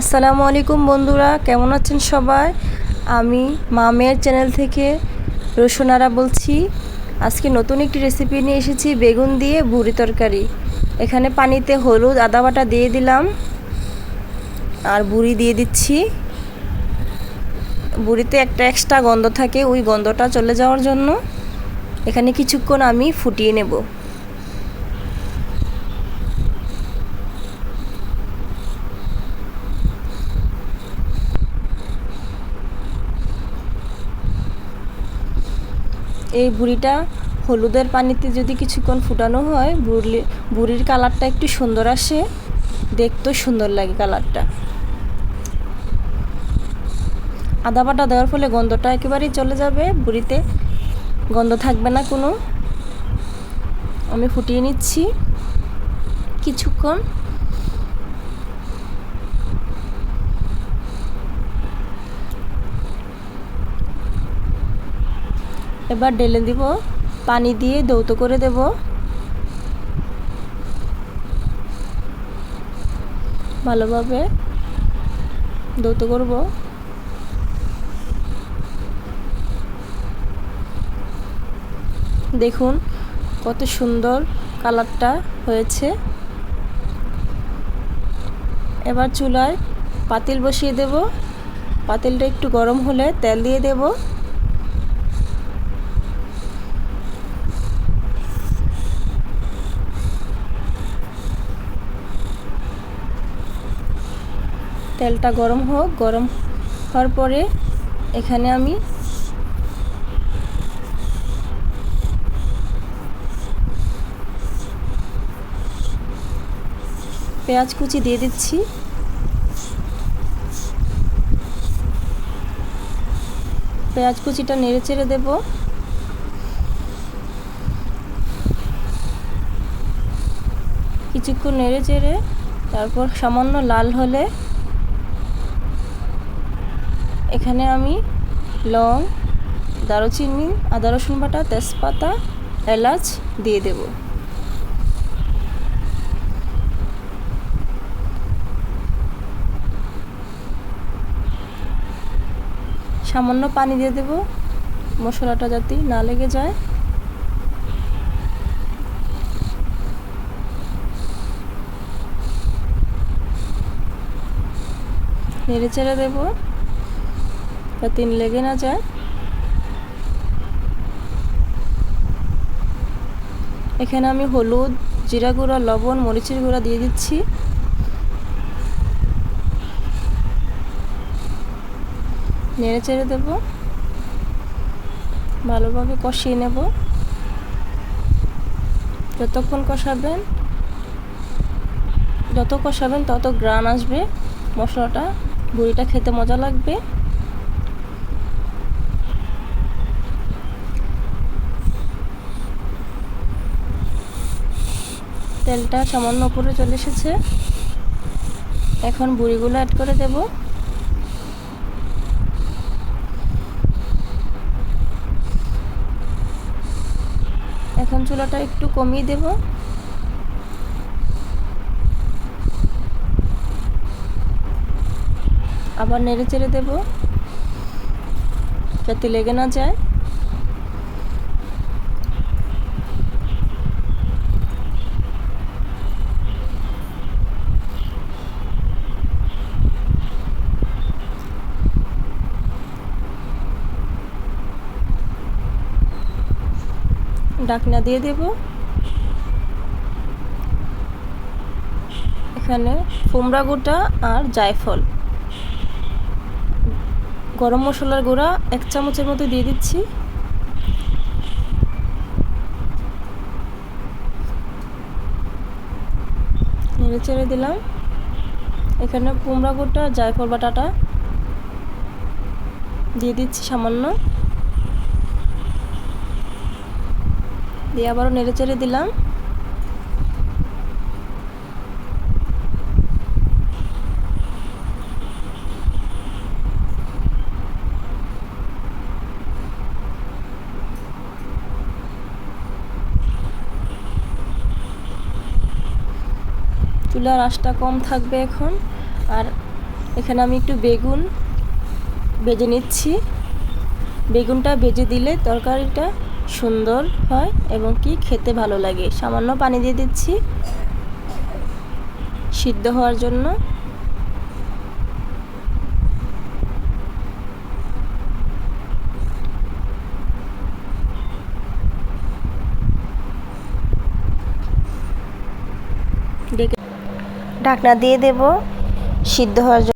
আসসালামু আলাইকুম বন্ধুরা, কেমন আছেন সবাই? আমি মামের চ্যানেল থেকে রসুনারা বলছি। আজকে নতুন একটি রেসিপি নিয়ে এসেছি, বেগুন দিয়ে বুড়ি তরকারি। এখানে পানিতে হলুদ, আদা বাটা দিয়ে দিলাম। আর বুড়ি দিয়ে দিচ্ছি। বুড়িতে একটা এক্সট্রা গন্ধ থাকে, ওই গন্ধটা চলে যাওয়ার জন্য। এখানে কিছুক্ষণ আমি ফুটিয়ে নেব। এই বুড়িটা হলুদের পানিতে যদি কিছুক্ষণ ফুটানো হয় বুড়ি বুড়ির কালারটা একটু সুন্দর আসে। দেখতেও সুন্দর লাগে কালারটা। আদা বাটা দেওয়ার ফলে গন্ধটা একেবারেই চলে যাবে বুড়িতে গন্ধ থাকবে না কোনো। আমি ফুটিয়ে নিচ্ছি। কিছুক্ষণ এবার ঢেলে দিব, পানি দিয়ে দৌত করে দেব। ভালোভাবে দৌত করব। দেখুন কত সুন্দর কালারটা হয়েছে। এবার চুলায় পাতিল বসিয়ে দেব। পাতিলটা একটু গরম হলে তেল দিয়ে দেবো। তেলটা গরম হোক, গরম হওয়ার পরে এখানে আমি পেঁয়াজ কুচি দিয়ে দিচ্ছি। পেঁয়াজ কুচিটা নেড়ে চেড়ে দেবো। কিছুক্ষণ নেড়ে চেড়ে, তারপর সামান্য লাল হলে এখানে আমি লং, দারুচিনি, আদা রসুন বাটা, তেজপাতা, এলাচ দিয়ে দেব। সামান্য পানি দিয়ে দেব, মশলাটা যাতে না লেগে যায়। নেড়ে চেড়ে দেবো। যাতে লেগে না যায়। এখানে আমি হলুদ, জিরা গুঁড়া, লবণ, মরিচের গুঁড়া দিয়ে দিচ্ছি। নেড়ে চেড়ে দেবো। ভালোভাবে কষিয়ে নেব। যতক্ষণ কষাবেন, যত কষাবেন তত গ্রান আসবে। মশলাটা বুড়িটা খেতে মজা লাগবে। তেলটা সামান্য উপরে চলে এসেছে। এখন বুড়িগুলো অ্যাড করে দেব। এখন চুলাটা একটু কমিয়ে দেব। আবার নেড়ে চেড়ে দেব। যাতে লেগে না যায়। ডাকনা দিয়ে দেব। এখানে কুমড়া গোটা আর জায়ফল। গরম মশলার গুঁড়া এক চামচের মতো দিয়ে দিচ্ছি। নেড়ে চেড়ে দিলাম। এখানে কুমড়া গোটা জায়ফল বাটাটা দিয়ে দিচ্ছি সামান্য। দিয়ে আবারও নেড়ে চেড়ে দিলাম। চুলার আঁচটা কম থাকবে এখন। আর এখানে আমি একটু বেগুন বেজে নিচ্ছি। বেগুনটা বেজে দিলে তরকারিটা সুন্দর হয় এবং কি খেতে ভালো লাগে। সামান্য পানি দিয়ে দিচ্ছি। সিদ্ধ হওয়ার জন্য। ঢাকনা দিয়ে দেব। সিদ্ধ হওয়ার জন্য।